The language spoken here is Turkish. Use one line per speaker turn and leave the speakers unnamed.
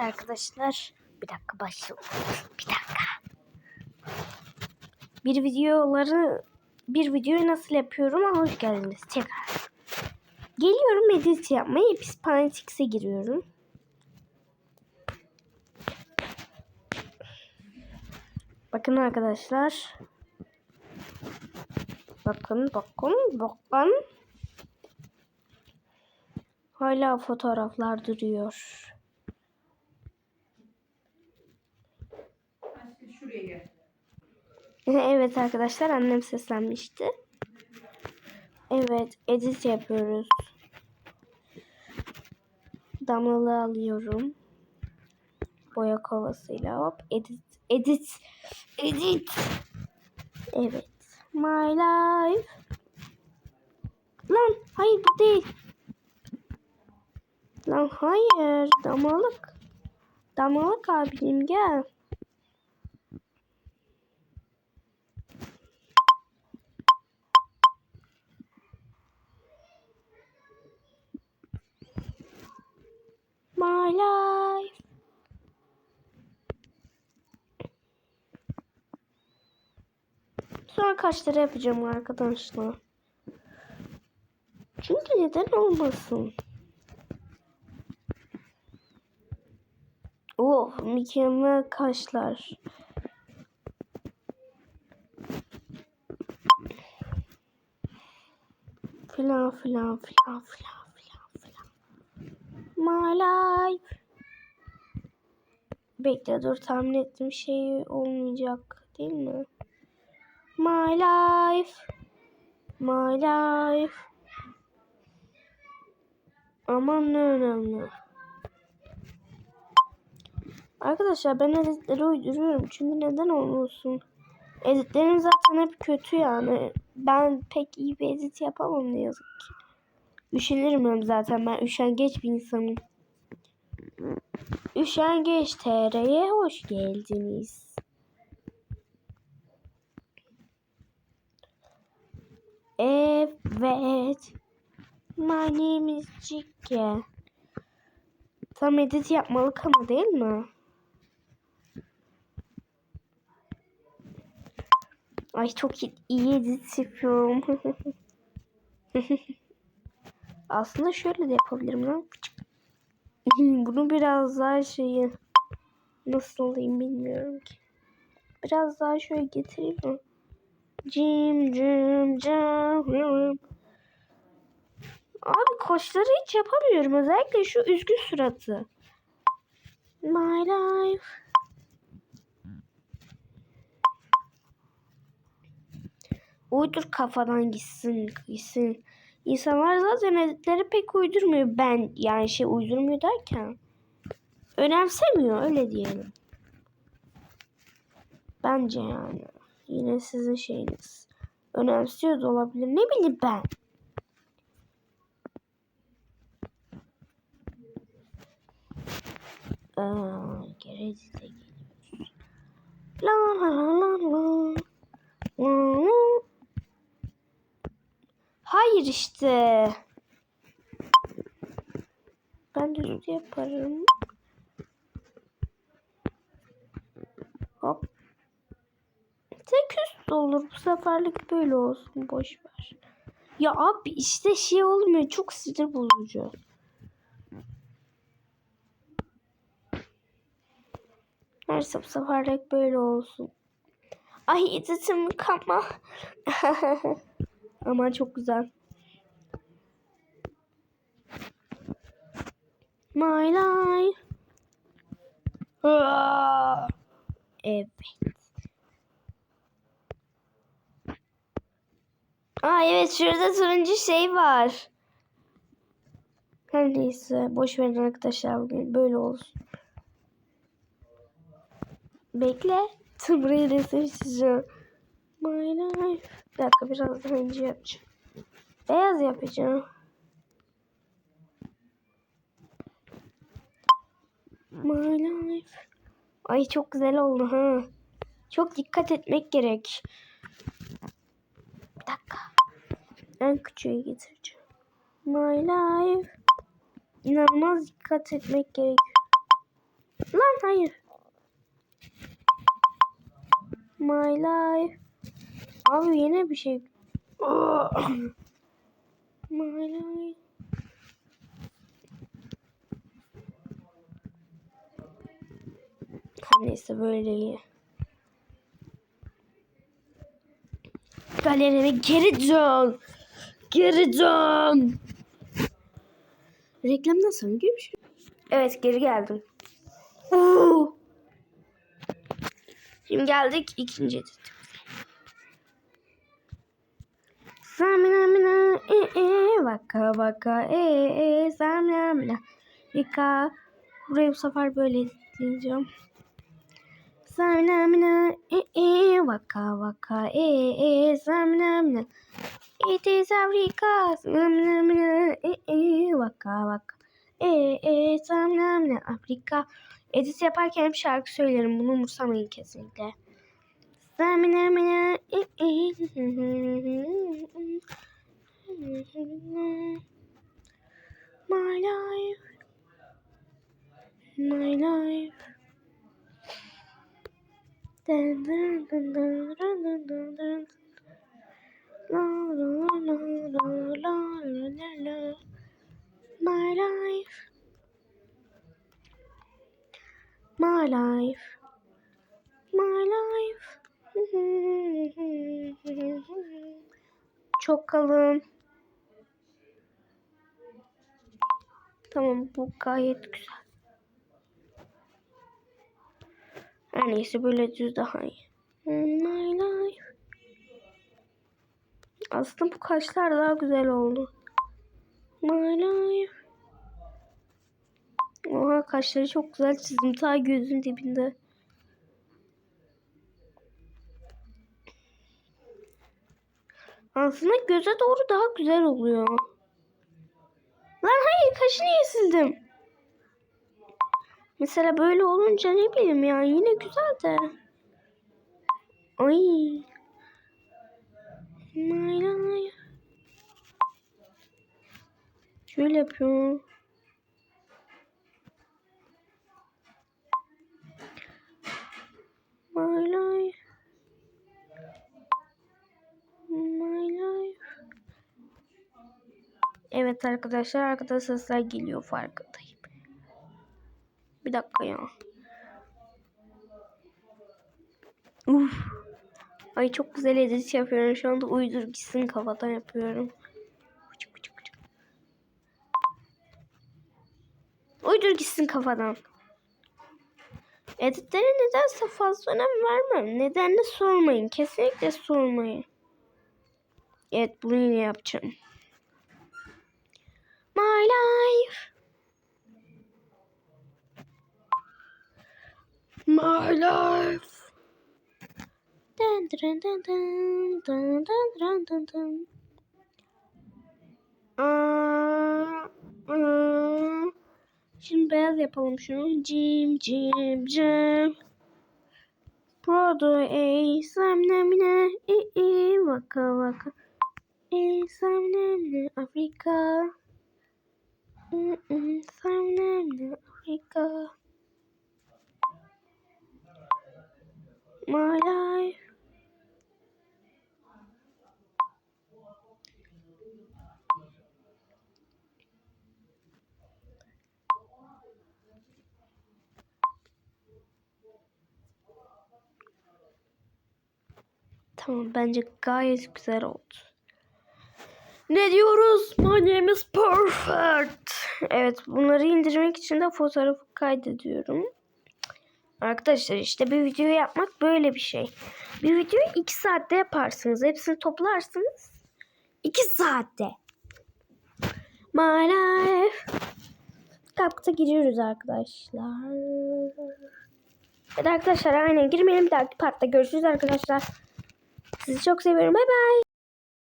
Arkadaşlar. Bir dakika başlayalım. Bir dakika. Bir videoları bir videoyu nasıl yapıyorum hoş geldiniz tekrar. Geliyorum edit yapmaya Epispine 6'e giriyorum. Bakın arkadaşlar. Bakın bakın bakın. Hala fotoğraflar duruyor.
Şuraya gel.
evet arkadaşlar annem seslenmişti. Evet edit yapıyoruz. Damlalı alıyorum. Boya kovasıyla hop edit edit edit. Evet. My life. Lan hayır bu değil. Lan hayır damalık. Damalık abim gel. My life. Sonra kaşları yapacağım arkadaşlar. Çünkü neden olmasın? Oh mükemmel kaşlar. Filan filan filan filan. My life. Bekle dur tahmin ettiğim şey olmayacak değil mi? My life. My life. Aman ne önemli. Arkadaşlar ben editleri uyduruyorum. Çünkü neden olmasın? Editlerim zaten hep kötü yani. Ben pek iyi bir edit yapamam ne yazık ki. Üşenirim zaten. Ben üşengeç bir insanım. Üşengeç TR'ye hoş geldiniz. Evet. My name is Cike. Tam edit yapmalık ama değil mi? Ay çok iyi edit yapıyorum. Aslında şöyle de yapabilirim lan. Bunu biraz daha şeyi nasıl olayım bilmiyorum ki. Biraz daha şöyle getireyim mi? Cim cim cim. Abi koşları hiç yapamıyorum. Özellikle şu üzgün suratı. My life. Uydur kafadan gitsin gitsin. İnsanlar zaten editleri pek uydurmuyor. Ben yani şey uydurmuyor derken. Önemsemiyor öyle diyelim. Bence yani. Yine sizin şeyiniz. Önemsiyor da olabilir. Ne bileyim ben. Geri edite geliyoruz. La la la la la. la. Hayır işte. Ben üstü yaparım. Hop. Tek üst olur. Bu seferlik böyle olsun. Boş ver. Ya abi işte şey olmuyor. Çok sinir bozucu. Neyse bu seferlik böyle olsun. Ay editim kama. Ama çok güzel. My life. Evet. Aa evet şurada turuncu şey var. Her neyse boş verin arkadaşlar bugün böyle olsun. Bekle. Burayı resim çizeceğim. My life. Bir dakika biraz daha ince yapacağım. Beyaz yapacağım. My life. Ay çok güzel oldu ha. Çok dikkat etmek gerek. Bir dakika. En küçüğü getireceğim. My life. İnanılmaz dikkat etmek gerekiyor. hayır. My life. Abi yine bir şey. My life. Neyse böyle iyi. Galerime geri dön. Geri dön. Reklamdan sonra görüşürüz. Evet geri geldim. Oo. Şimdi geldik ikinci edit. Samina mina e e vaka vaka e e samina mina vika Burayı bu sefer böyle editleyeceğim. Samina mina e e vaka vaka e e samina mina It is Africa samina mina e e vaka vaka e e samina mina Afrika Edit yaparken hep şarkı söylerim. Bunu umursamayın kesinlikle. Samina mina e e My life My life My life My life My life Çok kalın. Tamam bu gayet güzel. Her neyse böyle düz daha iyi. My life. Aslında bu kaşlar daha güzel oldu. My life. Oha kaşları çok güzel çizdim. Ta gözün dibinde. Aslında göze doğru daha güzel oluyor. Lan hayır kaşı niye sildim? Mesela böyle olunca ne bileyim ya yine güzel de. Ay. Şöyle yapıyorum. My life. My life. Evet arkadaşlar arkada sesler geliyor farkındayım. Bir dakika ya. Uf. Ay çok güzel edit yapıyorum. Şu anda uydur gitsin kafadan yapıyorum. Uydur gitsin kafadan. Editlere nedense fazla önem vermem. Nedenini sormayın. Kesinlikle sormayın. Evet bunu yine yapacağım. My life. my life. Dun dun dun dun dun dun dun dun. Şimdi beyaz yapalım şunu. Cim cim cim. Prodo ey samnemine i i vaka vaka. Ey samnemine Afrika. Mm -mm, samnemine Afrika. My life. Tamam bence gayet güzel oldu. Ne diyoruz? My name is perfect. Evet bunları indirmek için de fotoğrafı kaydediyorum. Arkadaşlar işte bir video yapmak böyle bir şey. Bir videoyu 2 saatte yaparsınız. Hepsini toplarsınız. 2 saatte. Life. Kapta giriyoruz arkadaşlar. Evet arkadaşlar aynen girmeyelim bir dahaki partta görüşürüz arkadaşlar. Sizi çok seviyorum. Bay bay.